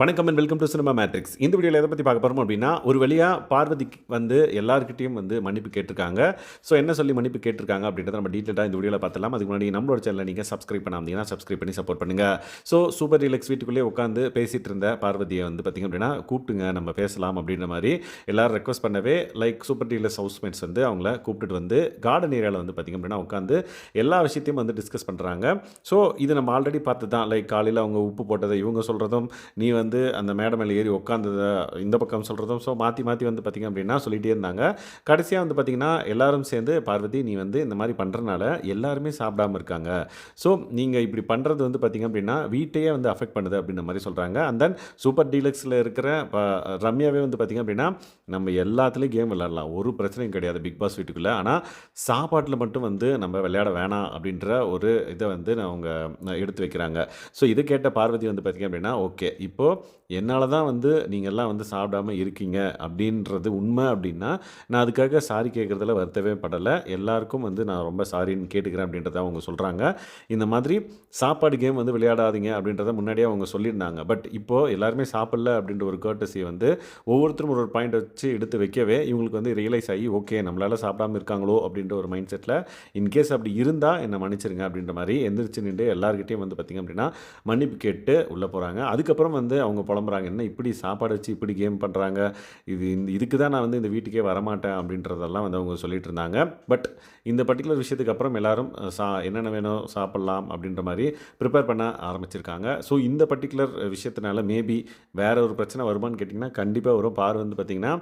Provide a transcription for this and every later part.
வணக்கம் and welcome to cinema Matrix இந்த வீடியோவில் எதை பற்றி பார்க்க போகிறோம் அப்படின்னா ஒரு வழியாக பார்வதிக்கு வந்து எல்லாருக்கிட்டையும் வந்து மன்னிப்பு கேட்டிருக்காங்க. ஸோ என்ன சொல்லி மன்னிப்பு கேட்டிருக்காங்க அப்படின்றத நம்ம டீட்டெயிலாக இந்த வீடியோவில் பார்த்தலாம் அதுக்கு முன்னாடி நம்மளோட சேனலை நீங்கள் சப்ஸ்கிரைப் பண்ணாமீங்கன்னா சப்ஸ்கிரைப் பண்ணி சப்போர்ட் பண்ணுங்கள் ஸோ சூப்பர் ரிலக்ஸ் வீட்டுக்குள்ளேயே உட்காந்து பேசிகிட்டு இருந்த பார்வதியை வந்து பார்த்திங்க அப்படின்னா கூப்பிட்டுங்க நம்ம பேசலாம் அப்படின்ற மாதிரி எல்லோரும் ரெக்வஸ்ட் பண்ணவே லைக் சூப்பர் டீலக்ஸ் ஹவுஸ்மேட்ஸ் வந்து அவங்கள கூப்பிட்டுட்டு வந்து கார்டன் ஏரியாவில் வந்து பார்த்திங்க அப்படின்னா உட்காந்து எல்லா விஷயத்தையும் வந்து டிஸ்கஸ் பண்ணுறாங்க ஸோ இது நம்ம ஆல்ரெடி பார்த்து தான் லைக் காலையில் அவங்க உப்பு போட்டதை இவங்க சொல்கிறதும் நீ வந்து வந்து அந்த மேடை மேலே ஏறி உட்காந்ததை இந்த பக்கம் சொல்கிறதும் ஸோ மாற்றி மாற்றி வந்து பார்த்திங்க அப்படின்னா சொல்லிகிட்டே இருந்தாங்க. கடைசியாக வந்து பார்த்திங்கன்னா எல்லாரும் சேர்ந்து பார்வதி நீ வந்து இந்த மாதிரி பண்ணுறனால எல்லாருமே சாப்பிடாம இருக்காங்க. ஸோ நீங்கள் இப்படி பண்ணுறது வந்து பார்த்திங்க அப்படின்னா வீட்டையே வந்து அஃபெக்ட் பண்ணுது அப்படின்ற மாதிரி சொல்கிறாங்க அண்ட் தென் சூப்பர் டீலக்ஸில் இருக்கிற ப- ரம்யாவே வந்து பார்த்திங்க அப்படின்னா நம்ம எல்லாத்துலேயும் கேம் விளாட்லாம் ஒரு பிரச்சனையும் கிடையாது பிக் பாஸ் வீட்டுக்குள்ளே. ஆனால் சாப்பாட்டில் மட்டும் வந்து நம்ம விளையாட வேணாம் அப்படின்ற ஒரு இதை வந்து அவங்க எடுத்து வைக்கிறாங்க. ஸோ இது கேட்ட பார்வதி வந்து பார்த்திங்க அப்படின்னா ஓகே இப்போது என்னால் தான் வந்து நீங்கள் எல்லாம் வந்து சாப்பிடாம இருக்கீங்க அப்படின்றது உண்மை அப்படின்னா நான் அதுக்காக சாரி கேட்குறதுல வருத்தவே படலை. எல்லாருக்கும் வந்து நான் ரொம்ப சாரின்னு கேட்டுக்கிறேன் அப்படின்றத அவங்க சொல்கிறாங்க இந்த மாதிரி சாப்பாடு கேம் வந்து விளையாடாதீங்க அப்படின்றத முன்னாடியே அவங்க சொல்லியிருந்தாங்க. பட் இப்போது எல்லாருமே சாப்பிடல அப்படின்ற ஒரு கேர்டசி வந்து ஒவ்வொருத்தரும் ஒரு ஒரு பாயிண்ட் வச்சு எடுத்து வைக்கவே இவங்களுக்கு வந்து ரியலைஸ் ஆகி ஓகே நம்மளால் சாப்பிடாம இருக்காங்களோ அப்படின்ற ஒரு மைண்ட் செட்டில் இன்கேஸ் அப்படி இருந்தால் என்னை மன்னிச்சிருங்க அப்படின்ற மாதிரி எந்திரிச்சு நின்று எல்லாருக்கிட்டையும் வந்து பார்த்திங்க அப்படின்னா மன்னிப்பு கேட்டு உள்ளே போகிறாங்க அதுக்கப்புறம் வந்து அவங்க புலம்புறாங்க என்ன இப்படி சாப்பாடு வச்சு இப்படி கேம் பண்ணுறாங்க இது இந்த இதுக்கு தான் நான் வந்து இந்த வீட்டுக்கே வரமாட்டேன் அப்படின்றதெல்லாம் வந்து அவங்க சொல்லிட்டு இருந்தாங்க. பட் இந்த பர்டிகுலர் விஷயத்துக்கு அப்புறம் எல்லாரும் சா என்னென்ன வேணும் சாப்பிட்லாம் அப்படின்ற மாதிரி ப்ரிப்பேர் பண்ண ஆரம்பிச்சிருக்காங்க. ஸோ இந்த பர்டிகுலர் விஷயத்தினால மேபி வேறு ஒரு பிரச்சனை வருமான்னு கேட்டிங்கன்னா கண்டிப்பாக வரும் பார் வந்து பார்த்திங்கன்னா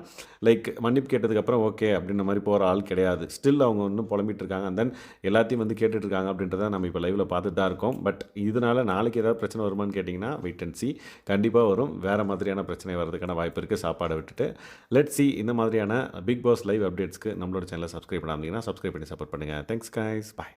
லைக் மன்னிப்பு கேட்டதுக்கப்புறம் ஓகே அப்படின்ற மாதிரி போகிற ஆள் கிடையாது. ஸ்டில் அவங்க இன்னும் புலம்பிட்டு இருக்காங்க. அண்ட் தென் எல்லாத்தையும் வந்து கேட்டுட்ருக்காங்க அப்படின்றத நம்ம இப்போ லைவில் பார்த்துட்டு தான் இருக்கோம். பட் இதனால நாளைக்கு ஏதாவது பிரச்சனை வருமான்னு கேட்டிங்கன்னா வெயிட் அண்ட் சி கண்டிப்பாக வரும். வேறு மாதிரியான பிரச்சனை வர்றதுக்கான வாய்ப்பு இருக்குது சாப்பாடை விட்டுட்டு. லெட் சி இந்த மாதிரியான பிக் பாஸ் லைவ் அப்டேட்ஸ்க்கு நம்மளோட சேனலை சப்ஸ்கிரைப் பண்ணாமீங்கன்னா சப்ஸ்கிரைப் பண்ணி சப்போர்ட் பண்ணுங்கள் தேங்க்ஸ் காய்ஸ் பாய்